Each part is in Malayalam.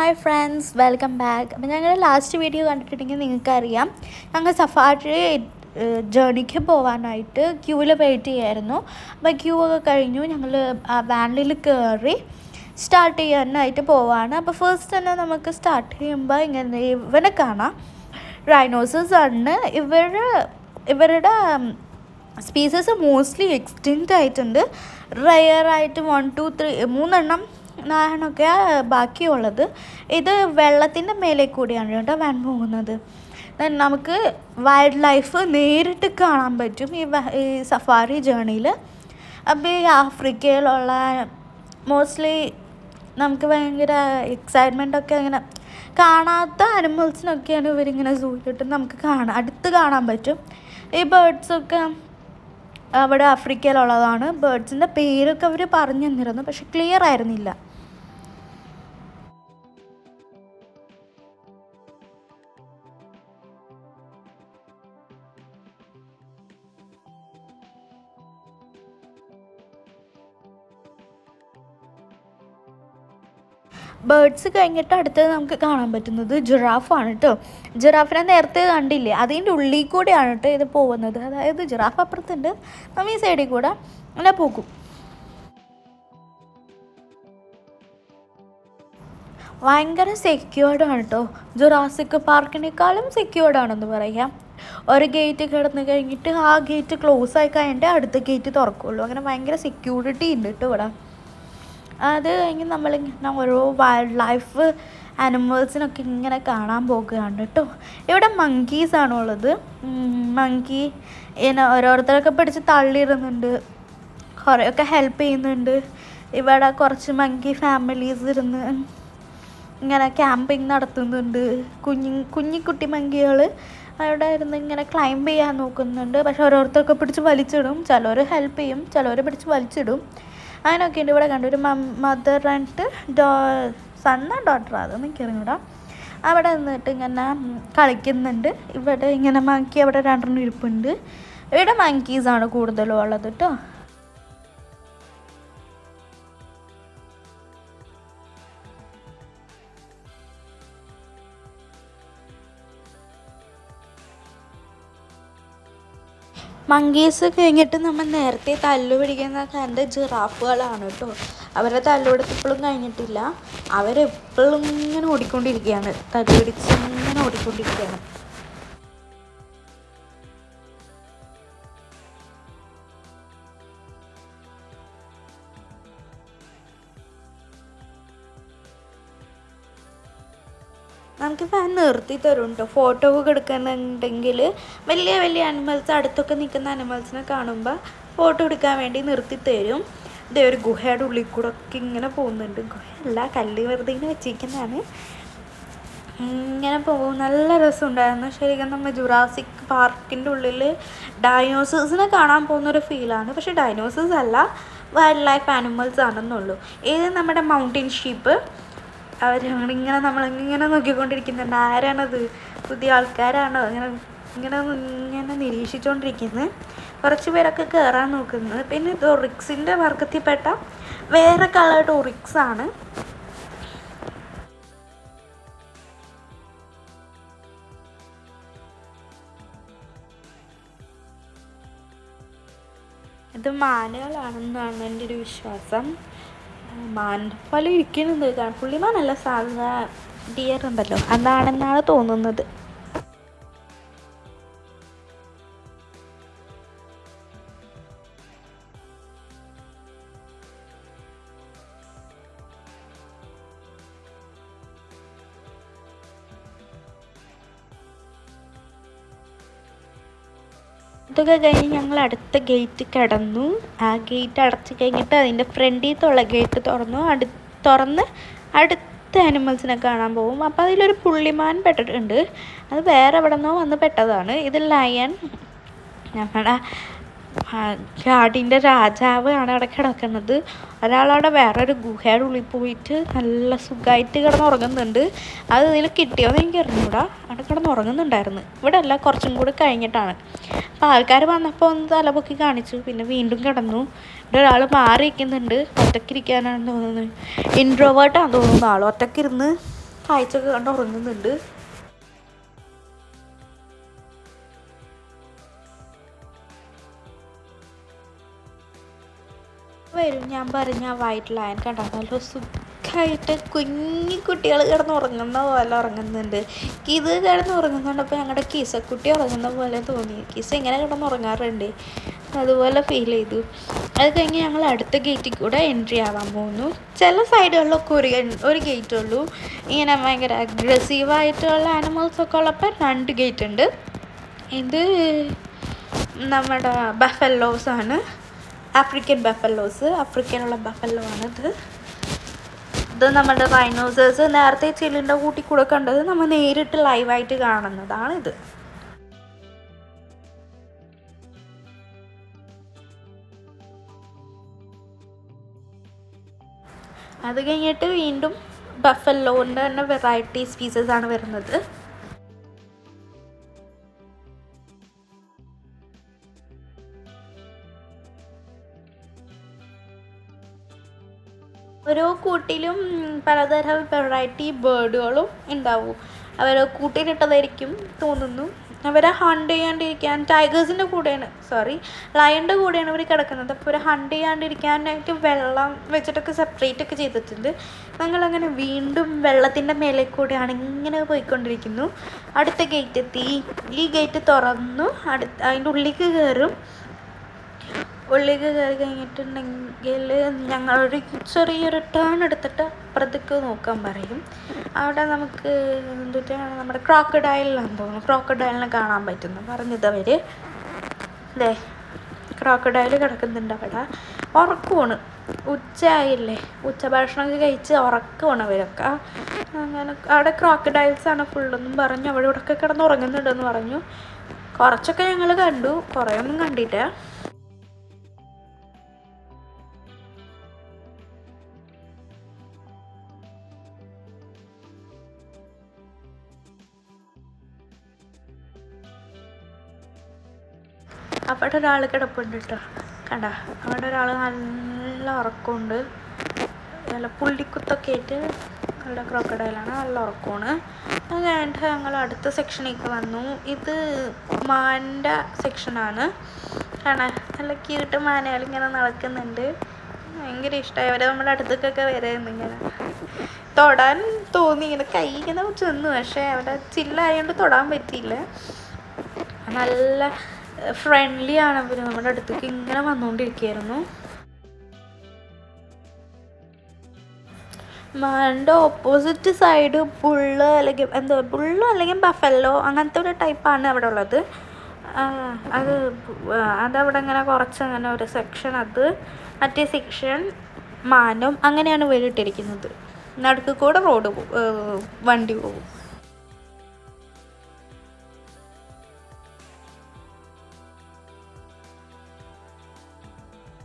ഹായ് ഫ്രണ്ട്സ് വെൽക്കം ബാക്ക് അപ്പോൾ ഞങ്ങൾ ലാസ്റ്റ് വീഡിയോ കണ്ടിട്ടുണ്ടെങ്കിൽ നിങ്ങൾക്കറിയാം. ഞങ്ങൾ സഫാരി ജേണിക്ക് പോകാനായിട്ട് ക്യൂവിൽ വെയിറ്റ് ചെയ്യായിരുന്നു. അപ്പോൾ ക്യൂ ഒക്കെ കഴിഞ്ഞു. ഞങ്ങൾ വാനിൽ കയറി സ്റ്റാർട്ട് ചെയ്യാനായിട്ട് പോവാണ്. അപ്പോൾ ഫസ്റ്റ് തന്നെ നമുക്ക് സ്റ്റാർട്ട് ചെയ്യുമ്പോൾ ഇങ്ങനെ ഇവനെ കാണാം. റൈനോസസ് ആണ്. ഇവർ ഇവരുടെ സ്പീസസ് മോസ്റ്റ്ലി എക്സ്റ്റിന്റ് ആയിട്ടുണ്ട്. റയറായിട്ട് വൺ ടു ത്രീ മൂന്നെണ്ണം നാലെണ്ണമൊക്കെ ബാക്കിയുള്ളത്. ഇത് വെള്ളത്തിന്റെ മേലെ കൂടിയാണ് കേട്ടോ വാൻ പോകുന്നത്. നമുക്ക് വൈൽഡ് ലൈഫ് നേരിട്ട് കാണാൻ പറ്റും ഈ സഫാരി ജേണിയിൽ. അപ്പോൾ ഈ ആഫ്രിക്കയിലുള്ള മോസ്റ്റ്ലി നമുക്ക് ഭയങ്കര എക്സൈറ്റ്മെന്റ് ഒക്കെ അങ്ങനെ കാണാത്ത അനിമൽസിനൊക്കെയാണ് ഇവരിങ്ങനെ സൂയിലിട്ട് നമുക്ക് കാണാം അടുത്ത് കാണാൻ പറ്റും. ഈ ബേഡ്സൊക്കെ അവിടെ ആഫ്രിക്കയിലുള്ളതാണ്. ബേഡ്സിന്റെ പേരൊക്കെ അവർ പറഞ്ഞു തന്നിരുന്നു പക്ഷെ ക്ലിയർ ആയിരുന്നില്ല. ബേർഡ്സ് കഴിഞ്ഞിട്ട് അടുത്തത് നമുക്ക് കാണാൻ പറ്റുന്നത് ജിറാഫാണ് കേട്ടോ ജിറാഫിനെ നേരത്തെ കണ്ടില്ലേ? അതിന്റെ ഉള്ളിൽ കൂടെയാണ് കേട്ടോ ഇത് പോകുന്നത്. അതായത് ജിറാഫ് അപ്പുറത്തുണ്ട്. നമ്മൾ ഈ സൈഡിൽ കൂടെ അങ്ങനെ പോകും. ഭയങ്കര സെക്യൂർഡാണ് കേട്ടോ ജുറാസിക് പാർക്കിനേക്കാളും സെക്യൂർഡാണെന്ന് പറയാം. ഒരു ഗേറ്റ് കിടന്ന് കഴിഞ്ഞിട്ട് ആ ഗേറ്റ് ക്ലോസ് ആയി കഴിഞ്ഞിട്ട് അടുത്ത ഗേറ്റ് തുറക്കുള്ളൂ. അങ്ങനെ ഭയങ്കര സെക്യൂരിറ്റി ഉണ്ട് കേട്ടോ ഇവിടെ. അത് കഴിഞ്ഞ് നമ്മളിങ്ങനെ ഓരോ വൈൽഡ് ലൈഫ് ആനിമൽസിനൊക്കെ ഇങ്ങനെ കാണാൻ പോകുകയാണ് കേട്ടോ. ഇവിടെ മങ്കീസ് ആണുള്ളത്. മങ്കി ഇങ്ങനെ ഓരോരുത്തരൊക്കെ പിടിച്ച് തള്ളിയിടുന്നുണ്ട്. കുറേയൊക്കെ ഹെൽപ്പ് ചെയ്യുന്നുണ്ട്. ഇവിടെ കുറച്ച് മങ്കി ഫാമിലീസ് ഇരുന്ന് ഇങ്ങനെ ക്യാമ്പിങ് നടത്തുന്നുണ്ട്. കുഞ്ഞി കുഞ്ഞിക്കുട്ടി മങ്കികൾ അവിടെ ഇരുന്ന് ഇങ്ങനെ ക്ലൈംബ് ചെയ്യാൻ നോക്കുന്നുണ്ട്. പക്ഷെ ഓരോരുത്തരൊക്കെ പിടിച്ച് വലിച്ചിടും. ചിലർ ഹെൽപ്പ് ചെയ്യും. ചിലർ പിടിച്ച് വലിച്ചിടും. അങ്ങനെയൊക്കെ ഉണ്ട്. ഇവിടെ കണ്ടു. ഒരു മദർ ആൻഡ് ഡോ സണ്ണ ഡോട്ടർ അതൊന്നും ഇറങ്ങിടാം അവിടെ നിന്നിട്ട് ഇങ്ങനെ കളിക്കുന്നുണ്ട്. ഇവിടെ ഇങ്ങനെ മങ്കി അവിടെ രണ്ടെണ്ണം ഇരിപ്പുണ്ട്. ഇവിടെ മങ്കീസാണ് കൂടുതലും ഉള്ളത് കേട്ടോ മങ്കീസ് കഴിഞ്ഞിട്ട് നമ്മൾ നേരത്തെ തല്ലു പിടിക്കുന്ന കണ്ട ജിറാഫുകളാണ് കേട്ടോ. അവരെ തല്ലുപിടുത്തം ഇപ്പോഴും കഴിഞ്ഞിട്ടില്ല. അവരെപ്പോഴും ഇങ്ങനെ ഓടിക്കൊണ്ടിരിക്കുകയാണ്. തല്ലു പിടിച്ച് ഇങ്ങനെ ഓടിക്കൊണ്ടിരിക്കുകയാണ്. നിർത്തി തരും കേട്ടോ ഫോട്ടോ ഒക്കെ എടുക്കുന്നുണ്ടെങ്കിൽ വലിയ വലിയ അനിമൽസ് അടുത്തൊക്കെ നിൽക്കുന്ന അനിമൽസിനെ കാണുമ്പോൾ ഫോട്ടോ എടുക്കാൻ വേണ്ടി നിർത്തി തരും ഇതേ ഒരു ഗുഹയുടെ ഉള്ളിൽ കൂടെ ഒക്കെ ഇങ്ങനെ പോകുന്നുണ്ട്. ഗുഹയല്ല കല്ല് വെറുതെ ഇങ്ങനെ വെച്ചിരിക്കുന്നതാണ്. ഇങ്ങനെ പോകും. നല്ല രസമുണ്ടായിരുന്നു. ശരിക്കും നമ്മൾ ജുറാസിക് പാർക്കിന്റെ ഉള്ളിൽ ഡൈനോസേഴ്സിനെ കാണാൻ പോകുന്ന ഒരു ഫീലാണ് പക്ഷേ ഡൈനോസേഴ്സ് അല്ല വൈൽഡ് ലൈഫ് ആനിമൽസ് ആണെന്നുള്ളൂ. ഇത് നമ്മുടെ മൗണ്ടൻ ഷീപ്പ് അവർ ഇങ്ങനെ നമ്മൾ ഇങ്ങനെ നോക്കിക്കൊണ്ടിരിക്കുന്നുണ്ട്. ആരാണത്? പുതിയ ആൾക്കാരാണോ? അങ്ങനെ ഇങ്ങനെ ഇങ്ങനെ നിരീക്ഷിച്ചുകൊണ്ടിരിക്കുന്നത് കുറച്ച് പേരൊക്കെ കയറാൻ നോക്കുന്നത് പിന്നെ ഇത് ഒറിക്സിന്റെ വർഗത്തിൽപ്പെട്ട വേറെ കളർ ഒറിക്സ് ആണ്. ഇത് മാനുകളാണെന്നാണ് എന്റെ ഒരു വിശ്വാസം. മാൻ ഇരിക്കുന്നത് പുള്ളിമാനല്ല സാധാ ഡിയർ ഉണ്ടല്ലോ. അതാണെന്നാണ് തോന്നുന്നത്. ഇതൊക്കെ കഴിഞ്ഞ് ഞങ്ങൾ അടുത്ത ഗേറ്റ് കിടന്നു. ആ ഗേറ്റ് അടച്ചു കഴിഞ്ഞിട്ട് അതിന്റെ ഫ്രണ്ടിലത്തുള്ള ഗേറ്റ് തുറന്നു. അടു തുറന്ന് അടുത്ത ആനിമൽസിനെ കാണാൻ പോകും അപ്പോൾ അതിലൊരു പുള്ളിമാൻ പെട്ടിട്ടുണ്ട്. അത് വേറെ എവിടെ നിന്നോ വന്ന് പെട്ടതാണ്. ഇത് ലയൺ ഞങ്ങളുടെ കാടിന്റെ രാജാവ് ആണ് അവിടെ കിടക്കുന്നത്. ഒരാളവിടെ വേറൊരു ഗുഹയുടെ ഉള്ളിൽ പോയിട്ട് നല്ല സുഖമായിട്ട് കിടന്നുറങ്ങുന്നുണ്ട്. അത് ഇതിൽ കിട്ടിയോന്ന് എനിക്ക് അറിഞ്ഞൂടാ. അവിടെ കിടന്നുറങ്ങുന്നുണ്ടായിരുന്നു. ഇവിടെ അല്ല കുറച്ചും കൂടി കഴിഞ്ഞിട്ടാണ്. അപ്പോൾ ആൾക്കാർ വന്നപ്പോൾ ഒന്ന് തലപൊക്കി കാണിച്ചു. പിന്നെ വീണ്ടും കിടന്നു. ഇവിടെ ഒരാൾ മാറി ഇരിക്കുന്നുണ്ട് ഒറ്റയ്ക്കിരിക്കാനാണെന്ന് തോന്നുന്നത് ഇൻട്രോവേർട്ടാണെന്ന് തോന്നുന്നു ആൾ ഒറ്റക്കിരുന്ന് കാഴ്ചയൊക്കെ കണ്ട് ഉറങ്ങുന്നുണ്ട്. വരും. ഞാൻ പറഞ്ഞ വൈറ്റ് ലയൻ കണ്ടോ? നല്ല സുഖമായിട്ട് കുഞ്ഞി കുട്ടികൾ കിടന്ന് ഉറങ്ങുന്ന പോലെ ഉറങ്ങുന്നുണ്ട്. ഇത് കിടന്ന് ഉറങ്ങുന്നുണ്ടപ്പോൾ ഞങ്ങളുടെ കിസക്കുട്ടി ഉറങ്ങുന്ന പോലെ തോന്നി. കീസ ഇങ്ങനെ കിടന്ന് ഉറങ്ങാറുണ്ട് അതുപോലെ ഫീൽ ചെയ്തു. അത് കഴിഞ്ഞ് ഞങ്ങൾ അടുത്ത ഗേറ്റിൽ കൂടെ എൻട്രി ആവാൻ പോകുന്നു ചില സൈഡുകളിലൊക്കെ ഒരു ഒരു ഗേറ്റ് ഉള്ളൂ. ഇങ്ങനെ ഭയങ്കര അഗ്രസീവായിട്ടുള്ള ആനിമൽസൊക്കെ ഉള്ളപ്പോൾ രണ്ട് ഗേറ്റ് ഉണ്ട്. ഇത് നമ്മുടെ ബഫല്ലോസ് ആണ്. ആഫ്രിക്കൻ ബഫല്ലോസ് ആഫ്രിക്കനുള്ള ബഫല്ലോ ആണിത്. ഇത് നമ്മുടെ റൈനോസേഴ്സ് നേരത്തെ ചെല്ലിന്റെ കൂട്ടി കൂടെ കണ്ടത് നമ്മൾ നേരിട്ട് ലൈവായിട്ട് കാണുന്നതാണിത് അത് കഴിഞ്ഞിട്ട് വീണ്ടും ബഫല്ലോന്റെ തന്നെ വെറൈറ്റി സ്പീസസ് ആണ് വരുന്നത്. കൂട്ടിലും പലതരം വെറൈറ്റി ബേർഡുകളും ഉണ്ടാവും. അവർ കൂട്ടിലിട്ടതായിരിക്കും തോന്നുന്നു. അവരെ ഹണ്ട് ചെയ്യാണ്ടിരിക്കാൻ ടൈഗേഴ്സിന്റെ കൂടെയാണ് സോറി ലയണിന്റെ കൂടെയാണ് ഇവർ കിടക്കുന്നത്. അപ്പോൾ ഒരു ഹണ്ട് ചെയ്യാണ്ടിരിക്കാനായിട്ട് വെള്ളം വെച്ചിട്ടൊക്കെ സെപ്പറേറ്റ് ഒക്കെ ചെയ്തിട്ടുണ്ട്. ഞങ്ങളങ്ങനെ വീണ്ടും വെള്ളത്തിന്റെ മേലെ കൂടെയാണ് ഇങ്ങനെ പോയിക്കൊണ്ടിരിക്കുന്നു. അടുത്ത ഗേറ്റ് എത്തി. ഈ ഗേറ്റ് തുറന്നു. അടുത്ത അതിന്റെ ഉള്ളിലേക്ക് കയറും. ഉള്ളിലേക്ക് കയറി കഴിഞ്ഞിട്ടുണ്ടെങ്കിൽ ഞങ്ങളൊരു ചെറിയൊരു ടേൺ എടുത്തിട്ട് അപ്പുറത്തേക്ക് നോക്കാൻ പറയും. അവിടെ നമുക്ക് എന്തുട്ടാണ് നമ്മുടെ ക്രോക്കഡൈലാണെന്ന് തോന്നുന്നു. ക്രോക്കഡൈലിനെ കാണാൻ പറ്റുന്നു. പറഞ്ഞത് അവർ അല്ലേ ക്രോക്കഡൈൽ കിടക്കുന്നുണ്ട് അവിടെ. ഉറക്കുവാണ്. ഉച്ചയായില്ലേ? ഉച്ച ഭക്ഷണമൊക്കെ കഴിച്ച് ഉറക്കുവാണ് അവരൊക്കെ. അങ്ങനെ അവിടെ ക്രോക്കഡൈൽസാണ് ഫുള്ളെന്നും പറഞ്ഞു. അവിടെ ഇവിടെയൊക്കെ കിടന്ന് ഉറങ്ങുന്നുണ്ടെന്ന് പറഞ്ഞു. കുറച്ചൊക്കെ ഞങ്ങൾ കണ്ടു. കുറേയൊന്നും കണ്ടില്ല അവിടെ ഒരാൾ കിടപ്പുണ്ട് കേട്ടോ. കണ്ട അവിടെ ഒരാൾ നല്ല ഉറക്കമുണ്ട്. നല്ല പുള്ളിക്കുത്തൊക്കെ ആയിട്ട് അവിടെ ക്രോക്കഡൈലാണ് നല്ല ഉറക്കമാണ്. അത് കഴിഞ്ഞിട്ട് ഞങ്ങൾ അടുത്ത സെക്ഷനിലേക്ക് വന്നു. ഇത് മാന്റെ സെക്ഷനാണ്. കാണാൻ നല്ല ക്യൂട്ട് മാനകൾ ഇങ്ങനെ നടക്കുന്നുണ്ട്. ഭയങ്കര ഇഷ്ടമായി അവരെ നമ്മുടെ അടുത്തേക്കൊക്കെ വരുന്നു ഇങ്ങനെ. തൊടാൻ തോന്നി. ഇങ്ങനെ കൈ ഇങ്ങനെ ചെന്നു. പക്ഷേ അവിടെ ചില്ലായതുകൊണ്ട് തൊടാൻ പറ്റിയില്ല. നല്ല ഫ്രണ്ട്ലി ആണ്. അവർ നമ്മുടെ അടുത്തേക്ക് ഇങ്ങനെ വന്നുകൊണ്ടിരിക്കുകയായിരുന്നു മാന്റെ ഓപ്പോസിറ്റ് സൈഡ് ബുള്ള് അല്ലെങ്കിൽ എന്താ ബുള്ളോ അല്ലെങ്കിൽ ബഫല്ലോ അങ്ങനത്തെ ഒരു ടൈപ്പാണ് അവിടെ ഉള്ളത്. അത് അതവിടെ ഇങ്ങനെ കുറച്ച് അങ്ങനെ ഒരു സെക്ഷൻ അത് മറ്റേ സെക്ഷൻ മാനും അങ്ങനെയാണ് വീടിട്ടിരിക്കുന്നത് നടുക്ക് കൂടെ റോഡ് വണ്ടി പോകും.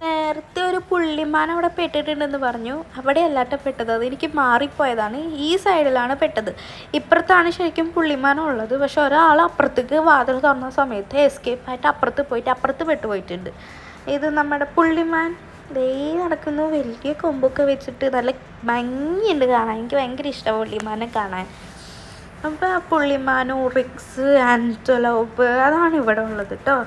നേരത്തെ ഒരു പുള്ളിമാൻ അവിടെ പെട്ടിട്ടുണ്ടെന്ന് പറഞ്ഞു. അവിടെ അല്ലാട്ട പെട്ടത്. അത് എനിക്ക് മാറിപ്പോയതാണ്. ഈ സൈഡിലാണ് പെട്ടത്. ഇപ്പുറത്താണ് ശരിക്കും പുള്ളിമാനം ഉള്ളത്. പക്ഷെ ഒരാൾ അപ്പുറത്തേക്ക് വാതിൽ തുറന്ന സമയത്ത് എസ്കേപ്പ് ആയിട്ട് അപ്പുറത്ത് പോയിട്ട് അപ്പുറത്ത് പെട്ടുപോയിട്ടുണ്ട്. ഇത് നമ്മുടെ പുള്ളിമാൻ ദേ നടക്കുന്നു വലിയ കൊമ്പൊക്കെ വെച്ചിട്ട് നല്ല ഭംഗിയുണ്ട് കാണാൻ. എനിക്ക് ഭയങ്കര ഇഷ്ടമാണ് പുള്ളിമാനെ കാണാൻ. അപ്പോൾ പുള്ളിമാനോ റിക്സ് ആന്റലോപ്പ് അതാണ് ഇവിടെ ഉള്ളത് കേട്ടോ.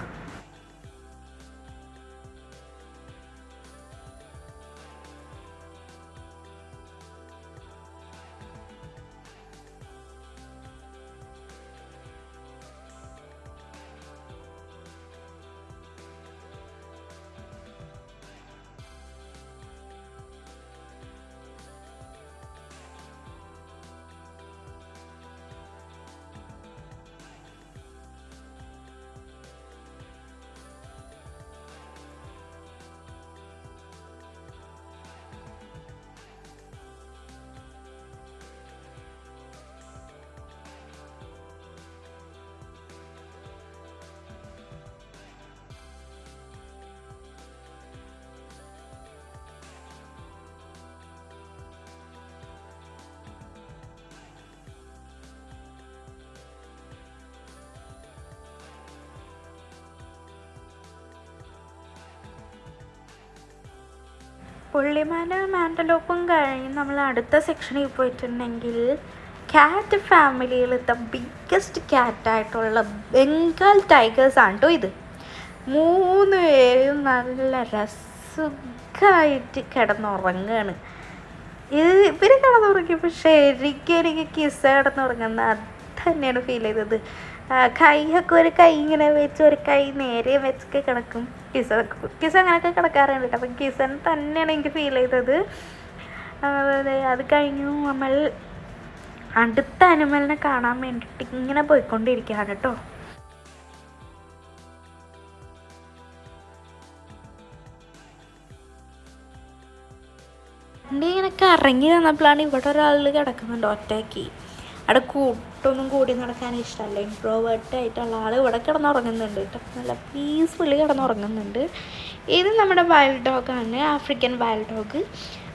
പുള്ളിമാനും മാൻഡലോപ്പും കഴിഞ്ഞ് നമ്മൾ അടുത്ത സെക്ഷനിൽ പോയിട്ടുണ്ടെങ്കിൽ ക്യാറ്റ് ഫാമിലിയിലത്തെ ബിഗ്ഗസ്റ്റ് ക്യാറ്റായിട്ടുള്ള ബംഗാൾ ടൈഗേഴ്സ് ആണ് കേട്ടോ ഇത്. മൂന്ന് പേരും നല്ല രസുഖമായിട്ട് കിടന്നുറങ്ങുകയാണ് ഇത് ഇവർ കിടന്നുറങ്ങിയപ്പോൾ ശരിക്കും എനിക്ക് കിസ്സ കിടന്നുറങ്ങുന്ന അത് തന്നെയാണ് ഫീൽ ചെയ്തത്. കൈയൊക്കെ ഒരു കൈ ഇങ്ങനെ വെച്ച് ഒരു കൈ നേരെ വെച്ചൊക്കെ കിടക്കും. കിസ കിസ അങ്ങനെയൊക്കെ കിടക്കാറുണ്ട്. അപ്പം കിസൻ തന്നെയാണ് എനിക്ക് ഫീൽ ചെയ്തത്. അതെ, കഴിഞ്ഞു നമ്മൾ അടുത്ത അനിമലിനെ കാണാൻ വേണ്ടിയിട്ട് ഇങ്ങനെ പോയിക്കൊണ്ടിരിക്കുകയാണ് കേട്ടോ. ഇങ്ങനെ കറങ്ങി തന്നപ്പോഴാണ് ഇവിടെ ഒരാൾ കിടക്കുന്നുണ്ട് ഒറ്റയ്ക്ക്. അവിടെ കൂട്ടൊന്നും കൂടി നടക്കാൻ ഇഷ്ടമല്ല. ഇൻട്രോവേർട്ട് ആയിട്ടുള്ള ആൾ ഇവിടെ കിടന്നുറങ്ങുന്നുണ്ട് കേട്ടോ. നല്ല പീസ്ഫുള്ളി കിടന്നുറങ്ങുന്നുണ്ട്. ഇത് നമ്മുടെ വൈൽഡ് ഡോഗാണ് ആഫ്രിക്കൻ വൈൽഡ് ഡോഗ്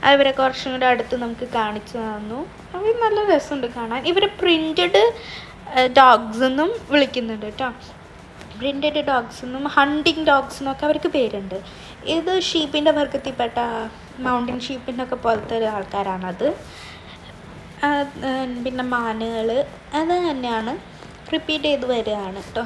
അവരെ കുറച്ചും കൂടെ അടുത്ത് നമുക്ക് കാണിച്ചു തന്നു. അവർ നല്ല രസമുണ്ട് കാണാൻ. ഇവരെ പ്രിന്റഡ് ഡോഗ്സ് എന്നും വിളിക്കുന്നുണ്ട് കേട്ടോ. പ്രിന്റഡ് ഡോഗ്സ് എന്നും ഹണ്ടിങ് ഡോഗ്സ് എന്നൊക്കെ അവർക്ക് പേരുണ്ട്. ഇത് ഷീപ്പിന്റെ വർഗത്തിൽപ്പെട്ട മൗണ്ടൻ ഷീപ്പിന്റെ ഒക്കെ പോലത്തെ ആൾക്കാരാണത്. പിന്നെ മാനുകൾ അത് തന്നെയാണ്. റിപ്പീറ്റ് ചെയ്ത് വരികയാണ് കേട്ടോ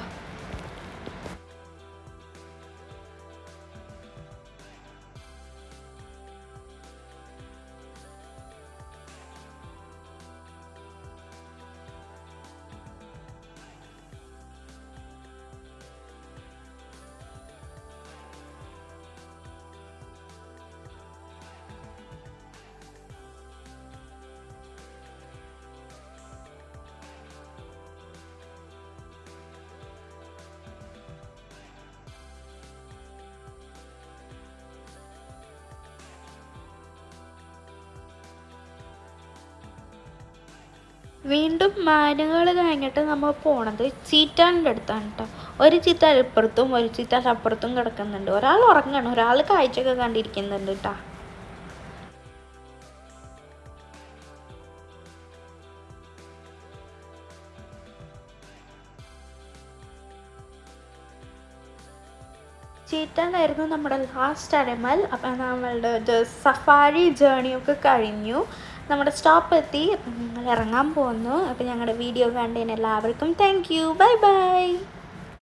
വീണ്ടും മാനുകൾ കഴിഞ്ഞിട്ട് നമ്മൾ പോണത് ചീറ്റാന്റെ അടുത്താണ് കേട്ടോ ഒരു ചീത്ത ഇപ്പുറത്തും ഒരു ചീത്ത അപ്പുറത്തും കിടക്കുന്നുണ്ട്. ഒരാൾ ഉറങ്ങണം. ഒരാൾ കാഴ്ചയൊക്കെ കണ്ടിരിക്കുന്നുണ്ട് കേട്ടോ ചീറ്റാനായിരുന്നു നമ്മുടെ ലാസ്റ്റ് അനിമൽ അപ്പം നമ്മളുടെ സഫാരി ജേണിയൊക്കെ കഴിഞ്ഞു. നമ്മുടെ സ്റ്റോപ്പ് എത്തി. ഞങ്ങൾ ഇറങ്ങാൻ പോകുന്നു. അപ്പം ഞങ്ങളുടെ വീഡിയോ കണ്ടതിന് എല്ലാവർക്കും താങ്ക് യു ബൈ ബൈ